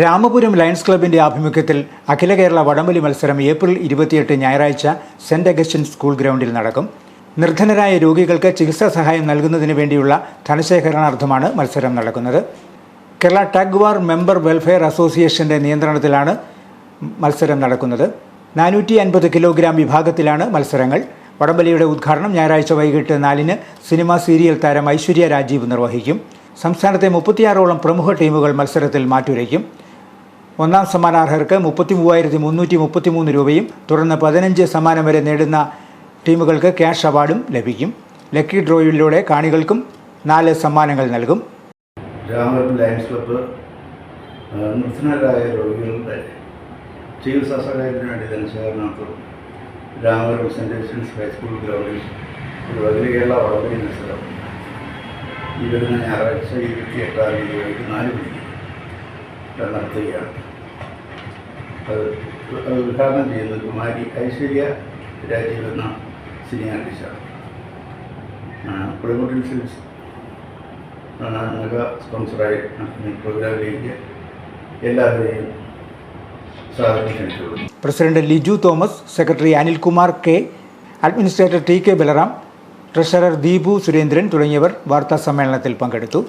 Ramapuram lions ക്ലബിന്റെ ആഭിമുഖ്യത്തിൽ അഖില കേരള വടംവലി മത്സരം ഏപ്രിൽ ഇരുപത്തിയെട്ട് ഞായറാഴ്ച സെന്റ് അഗസ്റ്റിൻ സ്കൂൾ ഗ്രൗണ്ടിൽ നടക്കും. നിർധനരായ രോഗികൾക്ക് ചികിത്സാ സഹായം നൽകുന്നതിന് വേണ്ടിയുള്ള ധനശേഖരണാർത്ഥമാണ് മത്സരം നടക്കുന്നത്. Kerala tug war member welfare അസോസിയേഷന്റെ നിയന്ത്രണത്തിലാണ് മത്സരം നടക്കുന്നത്. നാനൂറ്റി അൻപത് കിലോഗ്രാം വിഭാഗത്തിലാണ് മത്സരങ്ങൾ. വടംവലിയുടെ ഉദ്ഘാടനം ഞായറാഴ്ച വൈകിട്ട് നാലിന് സിനിമാ സീരിയൽ താരം ഐശ്വര്യ രാജീവ് നിർവഹിക്കും. സംസ്ഥാനത്തെ മുപ്പത്തിയാറോളം പ്രമുഖ ടീമുകൾ മത്സരത്തിൽ മാറ്റുരയ്ക്കും. ഒന്നാം സമ്മാനാർഹർക്ക് മുപ്പത്തി മൂവായിരത്തി മുന്നൂറ്റി മുപ്പത്തി മൂന്ന് രൂപയും തുടർന്ന് പതിനഞ്ച് സമ്മാനം വരെ നേടുന്ന ടീമുകൾക്ക് ക്യാഷ് അവാർഡും ലഭിക്കും. ലക്കി ഡ്രോയിലൂടെ കാണികൾക്കും നാല് സമ്മാനങ്ങൾ നൽകും. ലയൺസ് ക്ലബ്ബ് നിർധനരായ രോഗികളുടെ ചികിത്സാ സഹായത്തിന് വേണ്ടി ധനശേഖരണത്തിൽ Ramapuram saint Joseph's high school ഗ്രൗണ്ടിൽ ഒരു കേരള വടംവലി മത്സരം ഈ ഞായറാഴ്ച ഇരുപത്തി എട്ടാം തീയതി നാല് മണിക്ക് നടത്തുകയാണ്. അത് അത് ഉദ്ഘാടനം ചെയ്യുന്നത് കുമാരി ഐശ്വര്യ രാജീവ് എന്ന സിനിമ ആർട്ടിസ്റ്റാണ് പുളിമുട്ടിൽ സിൽസ് മെഗാ സ്പോൺസറായി നടത്തുന്ന പ്രോഗ്രാമിലേക്ക് എല്ലാവരെയും president Liju Thomas secretary Anilkumar K administrator T K Balaram treasurer Deepu Surendran തുടങ്ങിയവർ വാർത്താ സമ്മേളനത്തിൽ പങ്കെടുത്തു.